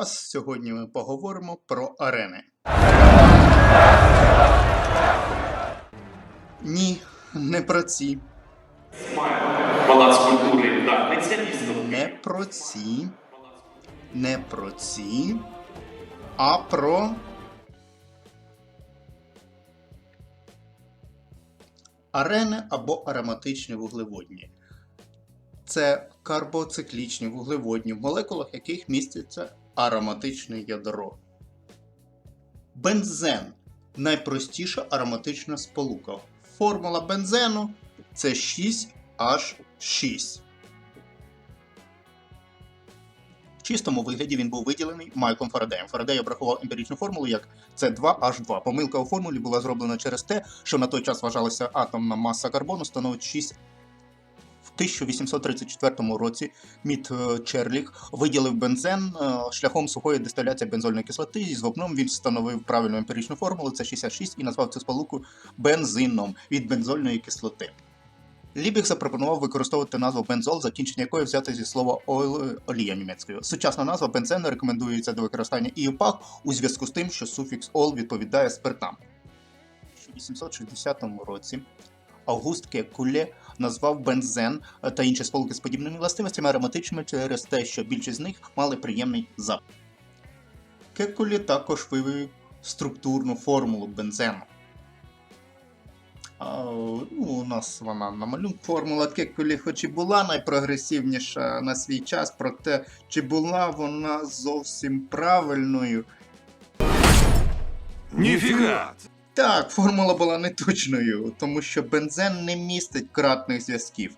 вас. Сьогодні ми поговоримо про арени. Ні, не про ці. Палац культури Дарниця місто. Не про ці. Не про ці. А про. Арени або ароматичні вуглеводні. Це карбоциклічні вуглеводні, в молекулах яких міститься ароматичне ядро. Бензен найпростіша ароматична сполука. Формула бензену це 6H6. В чистому вигляді він був виділений Майклом Фарадеєм. Фарадей обрахував емпіричну формулу як С2H2. Помилка у формулі була зроблена через те, що на той час вважалася атомна маса карбону становить 6. В 1834 році Міт е, Черлік виділив бензен е, шляхом сухої дистиляції бензольної кислоти. І з вапном він встановив правильну емпіричну формулу, це 66, і назвав цю сполуку бензином від бензольної кислоти. Лібіг запропонував використовувати назву бензол, закінчення якої взяти зі слова oil – олія німецькою. Сучасна назва бензену рекомендується до використання і упак у зв'язку з тим, що суфікс ол відповідає спиртам. У 1860 році Август Кекуле назвав бензен та інші сполуки з подібними властивостями ароматичними через те, що більшість з них мали приємний запах. Кекулі також вивів структурну формулу бензену. А, ну, у нас вона на малюнку. Формула Кекулі хоч і була найпрогресивніша на свій час, проте чи була вона зовсім правильною? Ніфіга! Так, формула була неточною, тому що бензен не містить кратних зв'язків.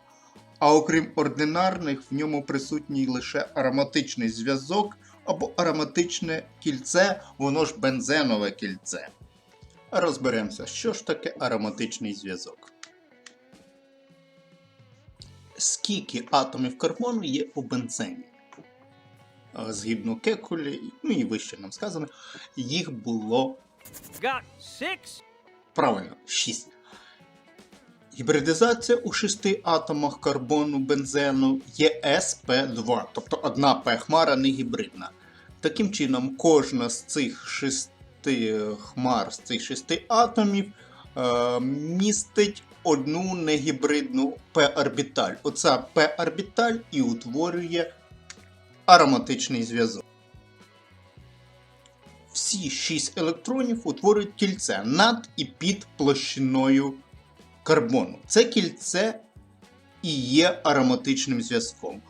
А окрім ординарних, в ньому присутній лише ароматичний зв'язок або ароматичне кільце, воно ж бензенове кільце. Розберемося, що ж таке ароматичний зв'язок. Скільки атомів карбону є у бензені? Згідно Кекулі, ну і вище нам сказано, їх було Got six? Правильно, 6. Гібридизація у шести атомах карбону бензену є sp2, тобто одна П-хмара не гібридна. Таким чином, кожна з цих шести хмар, з цих шести атомів е, містить одну негібридну П-орбіталь. Оця П-орбіталь і утворює ароматичний зв'язок всі 6 електронів утворюють кільце над і під площиною карбону. Це кільце і є ароматичним зв'язком,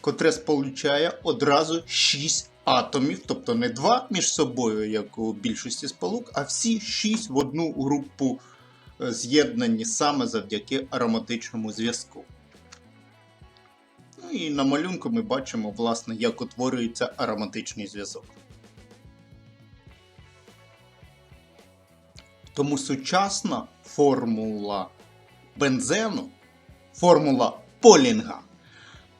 котре сполучає одразу 6 атомів, тобто не 2 між собою, як у більшості сполук, а всі 6 в одну групу е, з'єднані саме завдяки ароматичному зв'язку. Ну і на малюнку ми бачимо, власне, як утворюється ароматичний зв'язок. Тому сучасна формула бензену, формула Полінга,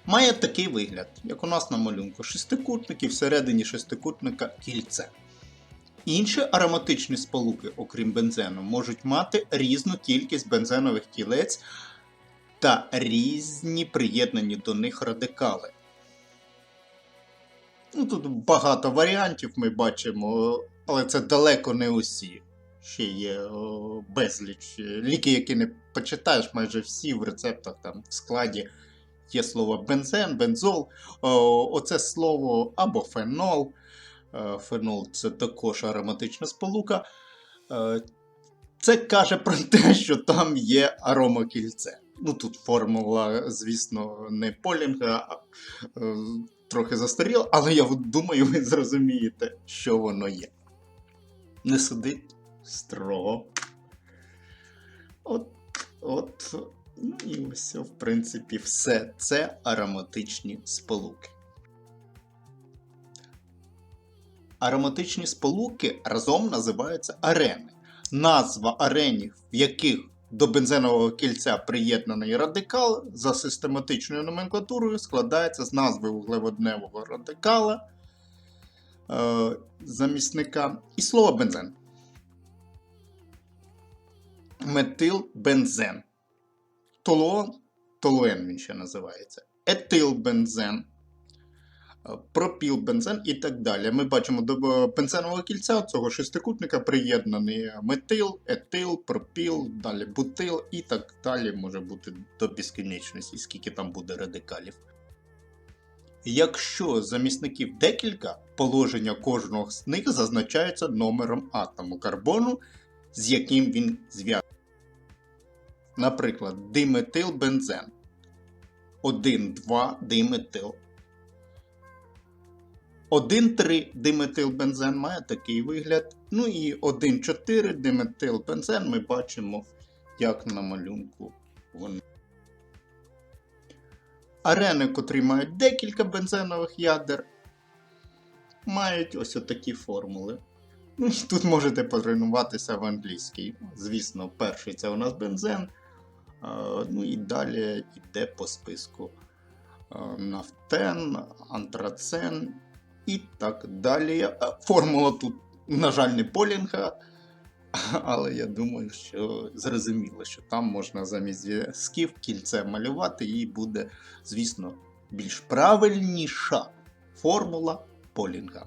має такий вигляд, як у нас на малюнку. Шестикутник і всередині шестикутника кільце. Інші ароматичні сполуки, окрім бензену, можуть мати різну кількість бензенових кілець та різні приєднані до них радикали. Ну, Тут багато варіантів ми бачимо, але це далеко не усі ще є о, безліч. Ліки, які не почитаєш, майже всі в рецептах там в складі є слово бензен, бензол. О, оце слово або фенол. Е, Фенол це також ароматична сполука. Е, Це каже про те, що там є аромакільце. Ну тут формула, звісно, не Полінга, а е, трохи застаріла, але я думаю, ви зрозумієте, що воно є. Не сидить строго. От, от, ну і ось, в принципі, все це ароматичні сполуки. Ароматичні сполуки разом називаються арени. Назва аренів, в яких до бензенового кільця приєднаний радикал за систематичною номенклатурою складається з назви вуглеводневого радикала е, замісника і слова бензен метилбензен. Толуон, толуен він ще називається. Етилбензен. пропіл, бензен і так далі. Ми бачимо до е, бензенового кільця цього шестикутника приєднаний метил, етил, пропіл, далі бутил і так далі може бути до безкінечності, скільки там буде радикалів. Якщо замісників декілька, положення кожного з них зазначається номером атому карбону, з яким він зв'язаний. Наприклад, диметилбензен. 1,2 диметил. 1,3 диметилбензен має такий вигляд. Ну і 1,4 диметилбензен ми бачимо, як на малюнку вони. Арени, котрі мають декілька бензенових ядер, мають ось отакі формули. Ну, тут можете потренуватися в англійській. Звісно, перший це у нас бензен. А, Ну і далі йде по списку нафтен, антрацен і так далі. Формула тут, на жаль, не полінга, але я думаю, що зрозуміло, що там можна замість зв'язків кільце малювати, і буде, звісно, більш правильніша формула полінга.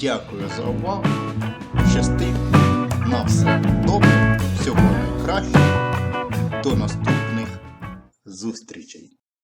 Дякую за увагу. Щасти. На все добре. Всього найкращого. До наступних зустрічей.